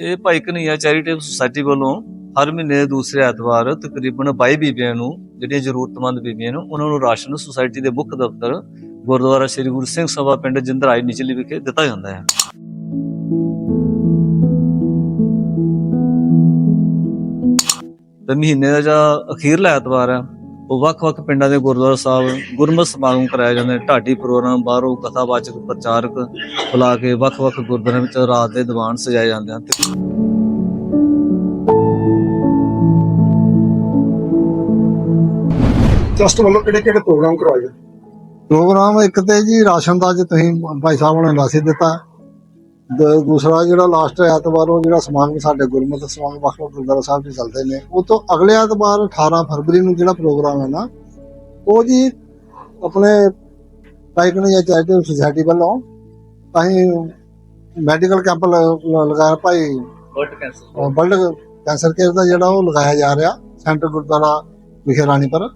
ਇਹ ਭਾਈ Kanhaiya charitable society ਵੱਲੋਂ ਹਰ ਮਹੀਨੇ ਦੂਸਰੇ ਐਤਵਾਰ ਤਕਰੀਬਨ 22 ਬੀਬੀਆਂ ਨੂੰ, ਜਿਹੜੀਆਂ ਜ਼ਰੂਰਤਮੰਦ ਬੀਬੀਆਂ ਨੂੰ, ਉਹਨਾਂ ਨੂੰ ਰਾਸ਼ਨ ਸੁਸਾਇਟੀ ਦੇ ਮੁੱਖ ਦਫ਼ਤਰ ਗੁਰਦੁਆਰਾ ਸ੍ਰੀ ਗੁਰੂ ਸਿੰਘ ਸਭਾ ਪਿੰਡ ਜਿੰਦਰਾਈ ਨਿਚਲੀ ਵਿਖੇ ਦਿੱਤਾ ਜਾਂਦਾ ਹੈ। ਤੇ ਮਹੀਨੇ ਦਾ ਜਿਹੜਾ ਅਖੀਰਲਾ ਐਤਵਾਰ ਹੈ ਉਹ ਵੱਖ-ਵੱਖ ਪਿੰਡਾਂ ਦੇ ਗੁਰਦੁਆਰਾ ਸਾਹਿਬ ਗੁਰਮਤਿ ਸਮਾਗਮ ਕਰਾਏ ਜਾਂਦੇ ਨੇ। ਢਾਡੀ ਪ੍ਰੋਗਰਾਮ ਬਾਹਰੋਂ ਕਥਾਵਾਚਕ ਪ੍ਰਚਾਰਕ ਬੁਲਾ ਕੇ ਵੱਖ-ਵੱਖ ਗੁਰਦੁਆਰਿਆਂ ਵਿੱਚ ਰਾਤ ਦੇ ਦੀਵਾਨ ਸਜਾਏ ਜਾਂਦੇ ਹਨ। ਤੇ ਟਰਸਟ ਵੱਲੋਂ ਕਿਹੜੇ ਕਿਹੜੇ ਪ੍ਰੋਗਰਾਮ ਕਰਵਾਏ ਪ੍ਰੋਗਰਾਮ ਇੱਕ ਤੇ ਜੀ ਰਾਸ਼ਨ ਦਾ ਅੱਜ ਤੁਸੀਂ ਭਾਈ ਸਾਹਿਬ ਨੇ ਦੱਸ ਦਿੱਤਾ। ਦੂਸਰਾ ਜਿਹੜਾ ਲਾਸਟ ਐਤਵਾਰ ਉਹ ਜਿਹੜਾ ਸਮਾਗਮ ਸਾਡੇ ਗੁਰਮਤਿ ਸਮਾਗਮ ਵੱਖ ਵੱਖ ਗੁਰਦੁਆਰਾ ਸਾਹਿਬ 'ਚ ਚੱਲਦੇ ਨੇ ਉਹ ਤੋਂ ਅਗਲੇ ਐਤਵਾਰ 18 ਫਰਵਰੀ ਨੂੰ ਜਿਹੜਾ ਪ੍ਰੋਗਰਾਮ ਹੈ ਨਾ ਉਹ ਜੀ ਆਪਣੇ ਪਾਈਕਣੀ ਚੈਰੀਟੇਬਲ ਸੁਸਾਇਟੀ ਵੱਲੋਂ ਅਸੀਂ ਮੈਡੀਕਲ ਕੈਂਪ ਲਗਾਇਆ ਭਾਈ bird cancer blood cancer care ਦਾ ਜਿਹੜਾ ਉਹ ਲਗਾਇਆ ਜਾ ਰਿਹਾ ਸੈਂਟਰ ਗੁਰਦੁਆਰਾ ਵਿਖੇ ਰਾਣੀਪੁਰ।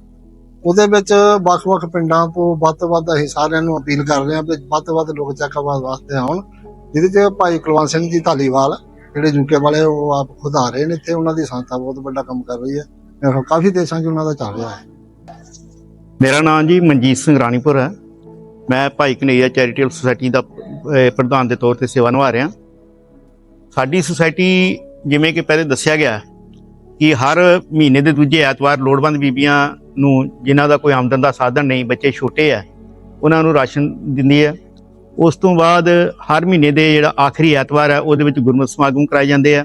ਉਹਦੇ ਵਿੱਚ ਵੱਖ-ਵੱਖ ਪਿੰਡਾਂ ਤੋਂ ਵੱਧ ਤੋਂ ਵੱਧ ਅਸੀਂ ਸਾਰਿਆਂ ਨੂੰ ਅਪੀਲ ਕਰ ਰਹੇ ਹਾਂ ਕਿ ਵੱਧ ਤੋਂ ਵੱਧ ਲੋਕ ਚੈੱਕਅਪ ਵਾਸਤੇ ਆਉਣ। ਜਿਹਦੇ 'ਚ ਭਾਈ ਕੁਲਵੰਤ ਸਿੰਘ ਜੀ ਧਾਲੀਵਾਲ, ਜਿਹੜੇ ਯੂਕੇ ਵਾਲੇ, ਉਹ ਆਪ ਖੁਦ ਆ ਰਹੇ ਨੇ ਇੱਥੇ, ਉਹਨਾਂ ਦੀ ਸੰਸਥਾ ਬਹੁਤ ਵੱਡਾ ਕੰਮ ਕਰ ਰਹੀ ਹੈ। ਮੇਰੇ ਕਾਫੀ ਦੇਸ਼ਾਂ 'ਚ ਉਹਨਾਂ ਦਾ ਚੱਲ ਰਿਹਾ ਹੈ। ਮੇਰਾ ਨਾਮ ਜੀ ਮਨਜੀਤ ਸਿੰਘ ਰਾਣੀਪੁਰ ਹੈ। ਮੈਂ ਭਾਈ ਕਨਈਆ ਚੈਰੀਟੇਬਲ ਸੁਸਾਇਟੀ ਦਾ ਪ੍ਰਧਾਨ ਦੇ ਤੌਰ ਤੇ ਸੇਵਾ ਨਿਭਾ ਰਿਹਾ। ਸਾਡੀ ਸੁਸਾਇਟੀ, ਜਿਵੇਂ ਕਿ ਪਹਿਲੇ ਦੱਸਿਆ ਗਿਆ, ਕਿ ਹਰ ਮਹੀਨੇ ਦੇ ਦੂਜੇ ਐਤਵਾਰ ਲੋੜਵੰਦ ਬੀਬੀਆਂ ਨੂੰ, ਜਿਨ੍ਹਾਂ ਦਾ ਕੋਈ ਆਮਦਨ ਦਾ ਸਾਧਨ ਨਹੀਂ, ਬੱਚੇ ਛੋਟੇ ਆ ਉਹਨਾਂ ਨੂੰ ਰਾਸ਼ਨ ਦਿੰਦੀ ਹੈ। ਉਸ ਤੋਂ ਬਾਅਦ ਹਰ ਮਹੀਨੇ ਦੇ ਜਿਹੜਾ ਆਖਰੀ ਐਤਵਾਰ ਹੈ, ਉਹਦੇ ਵਿੱਚ ਗੁਰਮਤਿ ਸਮਾਗਮ ਕਰਾਏ ਜਾਂਦੇ ਆ।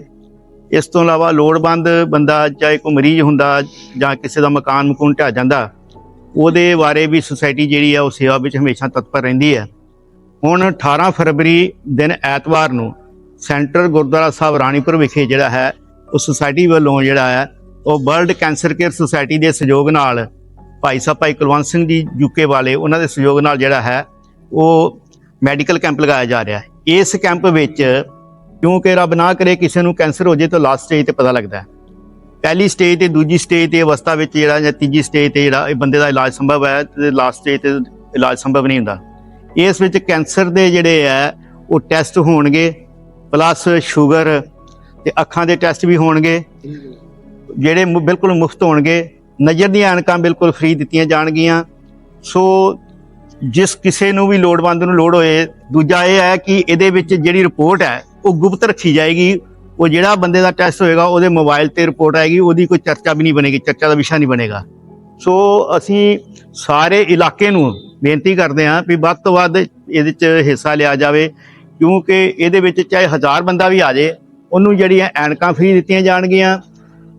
ਇਸ ਤੋਂ ਇਲਾਵਾ ਲੋੜਵੰਦ ਬੰਦਾ ਚਾਹੇ ਕੋਈ ਮਰੀਜ਼ ਹੁੰਦਾ ਜਾਂ ਕਿਸੇ ਦਾ ਮਕਾਨ ਮਕੂਨ ਢਹਿ ਜਾਂਦਾ, ਉਹਦੇ ਬਾਰੇ ਵੀ ਸੁਸਾਇਟੀ ਜਿਹੜੀ ਆ, ਉਹ ਸੇਵਾ ਵਿੱਚ ਹਮੇਸ਼ਾ ਤਤਪਰ ਰਹਿੰਦੀ ਹੈ। ਹੁਣ 18 ਫਰਵਰੀ ਦਿਨ ਐਤਵਾਰ ਨੂੰ ਸੈਂਟਰ ਗੁਰਦੁਆਰਾ ਸਾਹਿਬ ਰਾਣੀਪੁਰ ਵਿਖੇ ਜਿਹੜਾ ਹੈ ਉਹ ਸੁਸਾਇਟੀ ਵੱਲੋਂ ਜਿਹੜਾ ਹੈ, ਉਹ ਵਰਲਡ ਕੈਂਸਰ ਕੇਅਰ ਸੁਸਾਇਟੀ ਦੇ ਸਹਿਯੋਗ ਨਾਲ ਭਾਈ ਸਾਹਿਬ ਭਾਈ ਕੁਲਵੰਤ ਸਿੰਘ ਜੀ ਯੂਕੇ ਵਾਲੇ, ਉਹਨਾਂ ਦੇ ਸਹਿਯੋਗ ਨਾਲ ਜਿਹੜਾ ਹੈ, ਉਹ ਮੈਡੀਕਲ ਕੈਂਪ ਲਗਾਇਆ ਜਾ ਰਿਹਾ ਹੈ। ਇਸ ਕੈਂਪ ਵਿੱਚ ਕਿਉਂਕਿ ਰੱਬ ਨਾ ਕਰੇ ਕਿਸੇ ਨੂੰ ਕੈਂਸਰ ਹੋ ਜੇ ਤਾਂ ਲਾਸਟ ਸਟੇਜ ਤੇ ਪਤਾ ਲੱਗਦਾ ਹੈ। ਪਹਿਲੀ ਸਟੇਜ ਤੇ ਦੂਜੀ ਸਟੇਜ ਤੇ ਅਵਸਥਾ ਵਿੱਚ ਜਿਹੜਾ ਜਾਂ ਤੀਜੀ ਸਟੇਜ ਤੇ ਜਿਹੜਾ ਇਹ ਬੰਦੇ ਦਾ ਇਲਾਜ ਸੰਭਵ ਹੈ ਤੇ ਲਾਸਟ ਸਟੇਜ ਤੇ ਇਲਾਜ ਸੰਭਵ ਨਹੀਂ ਹੁੰਦਾ। ਇਸ ਵਿੱਚ ਕੈਂਸਰ ਦੇ ਜਿਹੜੇ ਹੈ, ਉਹ ਟੈਸਟ ਹੋਣਗੇ, ਪਲੱਸ ਸ਼ੂਗਰ ਤੇ ਅੱਖਾਂ ਦੇ ਟੈਸਟ ਵੀ ਹੋਣਗੇ, ਜਿਹੜੇ ਬਿਲਕੁਲ ਮੁਫਤ ਹੋਣਗੇ। ਨਜ਼ਰ ਦੀਆਂ ਐਨਕਾਂ ਬਿਲਕੁਲ ਫ੍ਰੀ ਦਿੱਤੀਆਂ ਜਾਣਗੀਆਂ। ਸੋ ਜਿਸ ਕਿਸੇ ਨੂੰ ਵੀ ਲੋੜਵੰਦ ਨੂੰ ਲੋੜ ਹੋਏ, ਦੂਜਾ ਇਹ ਹੈ ਕਿ ਇਹਦੇ ਵਿੱਚ ਜਿਹੜੀ ਰਿਪੋਰਟ ਹੈ, ਉਹ ਗੁਪਤ ਰੱਖੀ ਜਾਏਗੀ। ਉਹ ਜਿਹੜਾ ਬੰਦੇ ਦਾ ਟੈਸਟ ਹੋਏਗਾ, ਉਹਦੇ ਮੋਬਾਈਲ ਤੇ ਰਿਪੋਰਟ ਆਏਗੀ, ਉਹਦੀ ਕੋਈ ਚਰਚਾ ਵੀ ਨਹੀਂ ਬਣੇਗੀ, ਚਰਚਾ ਦਾ ਵਿਸ਼ਾ ਨਹੀਂ ਬਣੇਗਾ। ਸੋ ਅਸੀਂ ਸਾਰੇ ਇਲਾਕੇ ਨੂੰ ਬੇਨਤੀ ਕਰਦੇ ਹਾਂ ਵੀ ਵੱਧ ਤੋਂ ਵੱਧ ਇਹਦੇ 'ਚ ਹਿੱਸਾ ਲਿਆ ਜਾਵੇ, ਕਿਉਂਕਿ ਇਹਦੇ ਵਿੱਚ ਚਾਹੇ ਹਜ਼ਾਰ ਬੰਦਾ ਵੀ ਆ ਜਾਏ ਉਹਨੂੰ ਜਿਹੜੀਆਂ ਐਨਕਾਂ ਫ੍ਰੀ ਦਿੱਤੀਆਂ ਜਾਣਗੀਆਂ,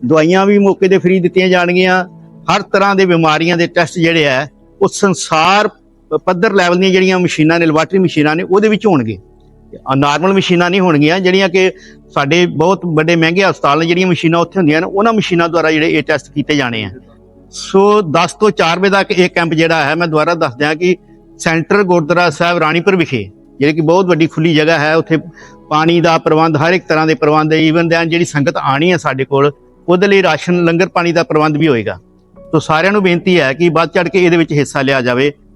ਦਵਾਈਆਂ ਵੀ ਮੌਕੇ ਤੇ ਫ੍ਰੀ ਦਿੱਤੀਆਂ ਜਾਣਗੀਆਂ, ਹਰ ਤਰ੍ਹਾਂ ਦੇ ਬਿਮਾਰੀਆਂ ਦੇ ਟੈਸਟ ਜਿਹੜੇ ਆ ਉਹ ਸੰਸਾਰ ਪੱਧਰ ਲੈਵਲ ਦੀਆਂ ਜਿਹੜੀਆਂ ਮਸ਼ੀਨਾਂ ਨੇ ਲੈਬਾਰਟਰੀ ਮਸ਼ੀਨਾਂ ਨੇ, ਉਹਦੇ ਵਿੱਚ ਹੋਣਗੇ। ਨਾਰਮਲ ਮਸ਼ੀਨਾਂ ਨਹੀਂ ਹੋਣਗੀਆਂ, ਜਿਹੜੀਆਂ ਕਿ ਸਾਡੇ ਬਹੁਤ ਵੱਡੇ ਮਹਿੰਗੇ ਹਸਪਤਾਲ ਨੇ, ਜਿਹੜੀਆਂ ਮਸ਼ੀਨਾਂ ਉੱਥੇ ਹੁੰਦੀਆਂ ਨੇ, ਉਹਨਾਂ ਮਸ਼ੀਨਾਂ ਦੁਆਰਾ ਜਿਹੜੇ ਇਹ ਟੈਸਟ ਕੀਤੇ ਜਾਣੇ ਆ। ਸੋ 10 ਤੋਂ 4 ਵਜੇ ਤੱਕ ਇਹ ਕੈਂਪ ਜਿਹੜਾ ਹੈ, ਮੈਂ ਦੁਬਾਰਾ ਦੱਸ ਦਿਆਂ ਕਿ ਸੈਂਟਰ ਗੁਰਦੁਆਰਾ ਸਾਹਿਬ ਰਾਣੀਪੁਰ ਵਿਖੇ, ਜਿਹੜੀ ਕਿ ਬਹੁਤ ਵੱਡੀ ਖੁੱਲੀ ਜਗ੍ਹਾ ਹੈ, ਉੱਥੇ ਪਾਣੀ ਦਾ ਪ੍ਰਬੰਧ, ਹਰ ਇੱਕ ਤਰ੍ਹਾਂ ਦੇ ਪ੍ਰਬੰਧ ਈਵਨ ਦੈਨ ਜਿਹੜੀ ਸੰਗਤ ਆਣੀ ਹੈ ਸਾਡੇ ਕੋਲ, ਉਹਦੇ ਲਈ ਰਾਸ਼ਨ, ਲੰਗਰ ਪਾਣੀ ਦਾ ਪ੍ਰਬੰਧ ਵੀ ਹੋਏਗਾ। ਸੋ ਸਾਰਿਆਂ ਨੂੰ ਬੇਨਤੀ ਹੈ ਕਿ ਵੱਧ ਚੜ ਕੇ ਇਹਦੇ ਵਿੱਚ ਹਿੱਸਾ ਲਿਆ ਜਾਵੇ।